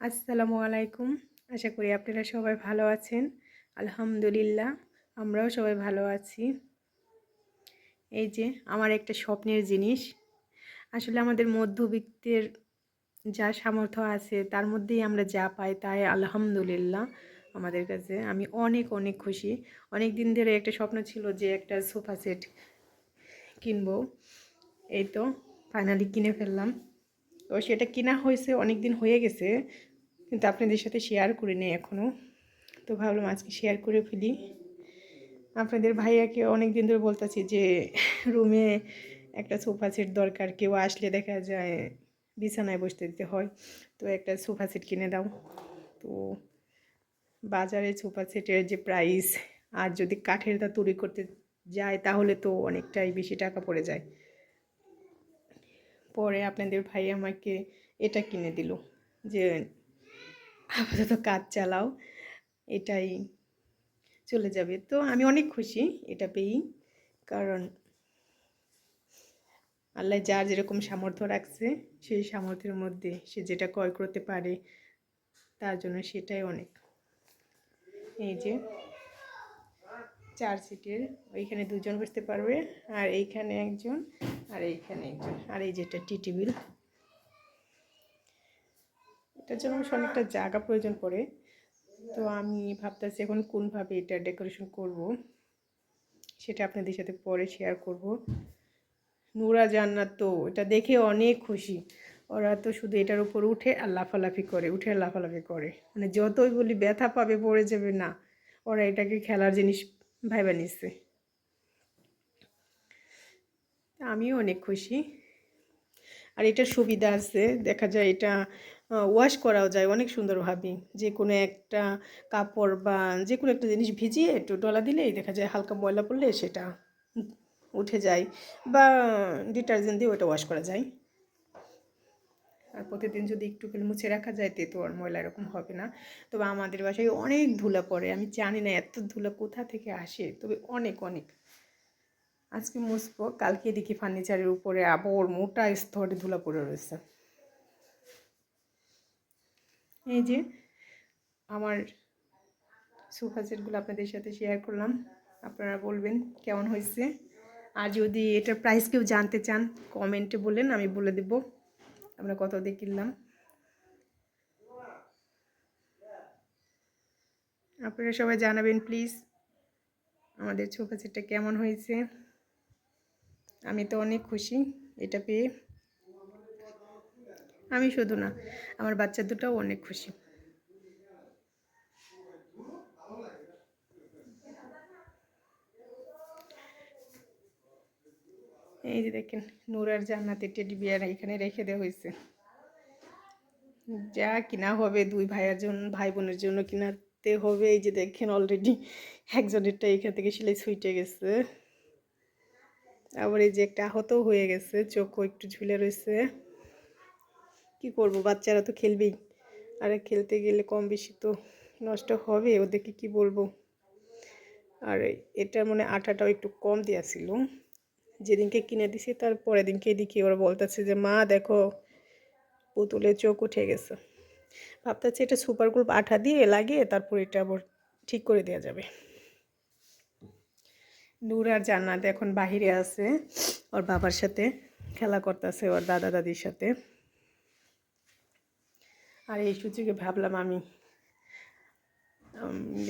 আসসালামু আলাইকুম। আশা করি আপনারা সবাই ভালো আছেন। আলহামদুলিল্লাহ, আমরাও সবাই ভালো আছি। এই যে, আমার একটা স্বপ্নের জিনিস। আসলে আমাদের মধ্যবিত্তের যা সামর্থ্য আছে, তার মধ্যেই আমরা যা পাই তাই আলহামদুলিল্লাহ আমাদের কাছে। আমি অনেক অনেক খুশি। অনেক দিন ধরে একটা স্বপ্ন ছিল যে একটা সোফা সেট কিনবো। এই তো ফাইনালি কিনে ফেললাম। তো সেটা কিনা হয়েছে অনেক দিন হয়ে গেছে, কিন্তু আপনাদের সাথে শেয়ার করে নেই এখনও তো ভাবলাম আজকে শেয়ার করে ফেলি। আপনাদের ভাইয়াকে অনেক দিন ধরে বলতেছি যে, রুমে একটা সোফা সেট দরকার, কেউ আসলে দেখা যায় বিছানায় বসতে দিতে হয়, তো একটা সোফা সেট কিনে দাও। তো বাজারে সোফা সেটের যে প্রাইস আর যদি কাঠের দা তৈরি করতে যায়, তাহলে তো অনেকটাই বেশি টাকা পড়ে যায়। পরে আপনাদের ভাই আমাকে এটা কিনে দিল, যে আপাতত কাজ চালাও, এটাই চলে যাবে। তো আমি অনেক খুশি এটা পেয়েই, কারণ আল্লাহ যার যেরকম সামর্থ্য রাখছে, সেই সামর্থ্যের মধ্যে সে যেটা ক্রয় করতে পারে, তার জন্য সেটাই অনেক। এই যে চার সিটের, ওইখানে দুজন বসতে পারবে, আর এইখানে একজন আর এইখানে আর এই যেটা টি টেবিল এটার জন্য অবশ্য অনেকটা জায়গা প্রয়োজন পড়ে। তো আমি ভাবতেছি এখন কোনভাবে এটা ডেকোরেশন করব, সেটা আপনাদের সাথে পরে শেয়ার করব। নুরা জান্নাত তো, এটা দেখে অনেক খুশি। ওরা তো শুধু এটার উপর উঠে আর লাফালাফি করে, উঠে আর লাফালাফি করে। মানে যতই বলি ব্যথা পাবে, পড়ে যাবে না। ওরা এটাকে খেলার জিনিস ভাইবা নিচ্ছে আমিও অনেক খুশি। আর এটা সুবিধা আছে, দেখা যায় এটা ওয়াশ করাও যায় অনেক সুন্দরভাবে। যে কোনো একটা কাপড় বা যে কোনো একটা জিনিস ভিজিয়ে একটু ডলা দিলেই দেখা যায় হালকা ময়লা পড়লে সেটা উঠে যায় বা ডিটারজেন্ট দিয়ে ওটা ওয়াশ করা যায়। আর প্রতিদিন যদি একটু করে মুছে রাখা যায় তে তো আর ময়লা এরকম হবে না। তবে আমাদের বাসায় অনেক ধুলা পড়ে, আমি জানি না এত ধুলা কোথা থেকে আসে, তবে অনেক অনেক। আজকে মুছবো, কালকে দেখি ফার্নিচারের উপরে আবর মোটা স্তরে ধুলা পড়ে রয়েছে। এই যে আমার সোফা সেটগুলো আপনাদের সাথে শেয়ার করলাম। আপনারা বলবেন কেমন হয়েছে? আর যদি এটার প্রাইস কেউ জানতে চান কমেন্টে বলেন, আমি বলে দেব। আমরা কত দিয়ে কিনলাম। আপনারা সবাই জানাবেন প্লিজ আমাদের সোফা সেটটা কেমন হয়েছে? আমি তো অনেক খুশি এটা পেয়ে। আমি শুধু না, আমার বাচ্চা দুটাও অনেক খুশি। এই যে দেখেন, নূর আর জান্নাতের টেডি বিয়ার এখানে রেখে দেওয়া হয়েছে। যা কিনা হবে দুই ভাইয়ের জন্য ভাই বোনের জন্য কিনাতে হবে। এই যে দেখেন অলরেডি একজনেরটা এখান থেকে সেলাই ছুটে গেছে। আবার এই যে একটা আহতও হয়ে গেছে, চোখও একটু ঝুলে রয়েছে। কি করব, বাচ্চারা তো খেলবেই। আর খেলতে গেলে কম বেশি তো নষ্ট হবে, ওদেরকে কি বলব? আর এটার মানে আটাটাও একটু কম দেওয়া ছিল। যেদিনকে কিনে দিছি, তার পরের দিনকে দেখি ওরা বলতেছে যে, মা, দেখো, পুতুলের চোখ উঠে গেছে। ভাবতেছে এটা সুপার গ্রুপ আঠা দিয়ে লাগিয়ে তারপর এটা আবার ঠিক করে দেওয়া যাবে। নূর আর জান্নাত এখন বাহিরে আছে। ওর বাবার সাথে খেলা করতেছে ওর দাদা দাদির সাথে। আর এই সুযোগে ভাবলাম আমি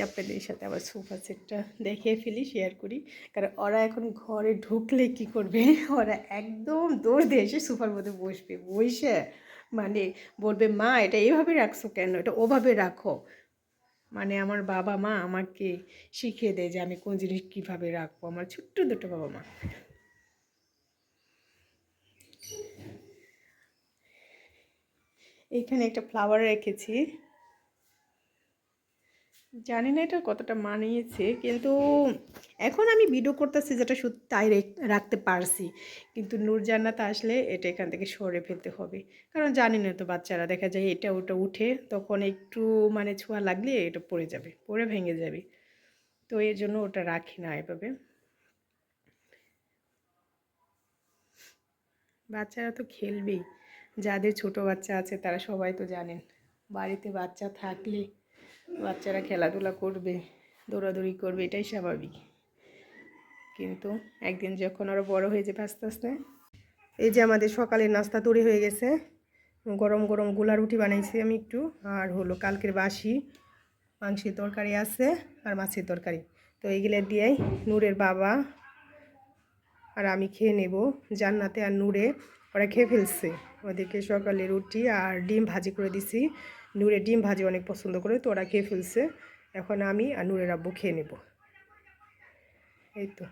আপনাদের সাথে আবার সোফা সেটটা দেখে ফেলি শেয়ার করি। কারণ ওরা এখন ঘরে ঢুকলে কি করবে? ওরা একদম দৌড় দিয়ে এসে সোফার মধ্যে বসবে বসে মানে বলবে, মা, এটা এইভাবে রাখছো কেন? এটা ওভাবে রাখো। মানে আমার বাবা মা আমাকে শিখিয়ে দেয় যে আমি কোন জিনিস কীভাবে রাখব। আমার ছোট্ট দুটো বাবা মা। এখানে একটা ফ্লাওয়ার রেখেছি। জানি না এটা কতটা মানিয়েছে, কিন্তু এখন আমি ভিডিও করতেছি যেটা সত্যি তাই রাখতে পারছি। কিন্তু নূরজান্নাত আসলে এটা এখান থেকে সরে ফেলতে হবে। কারণ জানি না তো বাচ্চারা, দেখা যায় এটা ওটা উঠে তখন একটু মানে ছোঁয়া লাগলে এটা পড়ে যাবে, পড়ে ভেঙে যাবে। তো এর জন্য ওটা রাখি না এভাবে। বাচ্চারা তো খেলবেই, যাদের ছোট বাচ্চা আছে তারা সবাই তো জানেন, বাড়িতে বাচ্চা থাকলে বাচ্চারা খেলাধুলা করবে, দৌড়াদৌড়ি করবে, এটাই স্বাভাবিক। কিন্তু একদিন যখন আরও বড় হয়ে যাবে আস্তে আস্তে, এই যে আমাদের সকালের নাস্তা তৈরি হয়ে গেছে, গরম গরম গোলা রুটি বানাইছি আমি একটু, আর হলো কালকের বাসি, মাংসের তরকারি আছে আর মাছের তরকারি। তো এইগুলো দিয়েই নূরের বাবা আর আমি খেয়ে নেব। জান্নাতে আর নূরে, ওরা খেয়ে ফেলছে। ওদেরকে সকালে রুটি আর ডিম ভাজি করে দিছি। নূরে ডিম ভাজি অনেক পছন্দ করে, তো ওরা খেয়ে ফেলছে। এখন আমি আর নূরের আব্বু খেয়ে নেব। এই তো।